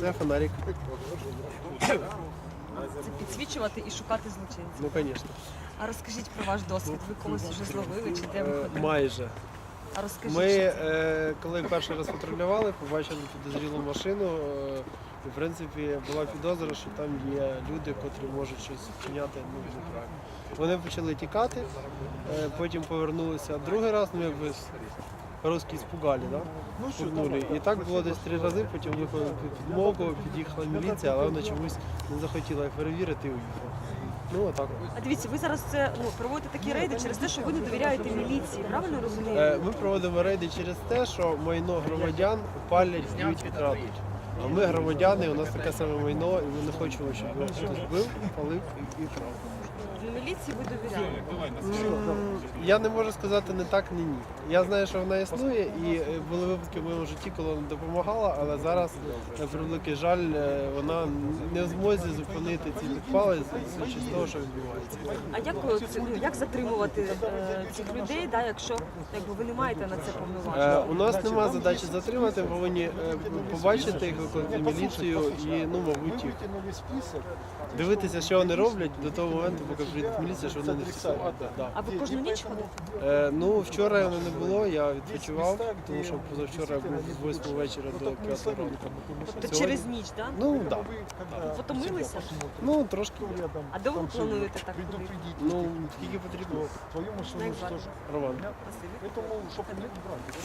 Це фонарик. Це підсвічувати і шукати злочинців. Ну, звісно. А розкажіть про ваш досвід. Ви когось вже зловили чи де ви Е, ходили? Майже. А розкажіть, Ми, що це? е, коли перший раз патрулювали, побачили підозрілу машину. е, І, в принципі, була підозра, що там є люди, котрі можуть щось вчиняти ну, неправильно. Вони почали тікати, е, потім повернулися другий раз, ну якби русські спугали, да? Спугнули. І так було десь три рази, потім виходили під підмогу, під'їхала міліція, але вона чомусь не захотіла перевірити і уїхала. Ну, отак. А дивіться, ви зараз це ну проводите такі рейди через те, що ви не довіряєте міліції. Правильно розумію? Е, Ми проводимо рейди через те, що майно громадян палять, б'ють і крадуть. А ми громадяни, у нас таке саме майно, і ми не хочемо, щоб його хтось бив, палив і, і крав. Міліції ви довіряєте. Я не можу сказати не так, не ні. Я знаю, що вона існує, і е, були випадки в моєму житті, коли вона допомагала, але зараз, на превеликий жаль, е, вона не в змозі зупинити ці підпали з того, що відбувається. А як е, це, ну, як затримувати цих людей, да, якщо якби ви не маєте на це повноважень? Е, у нас немає задачі затримати, ми повинні побачити їх, викликати міліцію і, ну, мабуть, дивитися, що вони роблять до того моменту, поки прийде міліція, що вони не фіксують. Да. А ви кожну ніч ходите? Е, ну, вчора воно не було, я відпочивав, тому що позавчора був з 8 вечора до 5 ранку. Тобто через ніч, да? Ну, так. Да. Потомилися? Ну, трошки. А де ви плануєте так ходити? Ну, скільки потрібно. Ну? Роман. Спасибі. Тому, щоб не брати.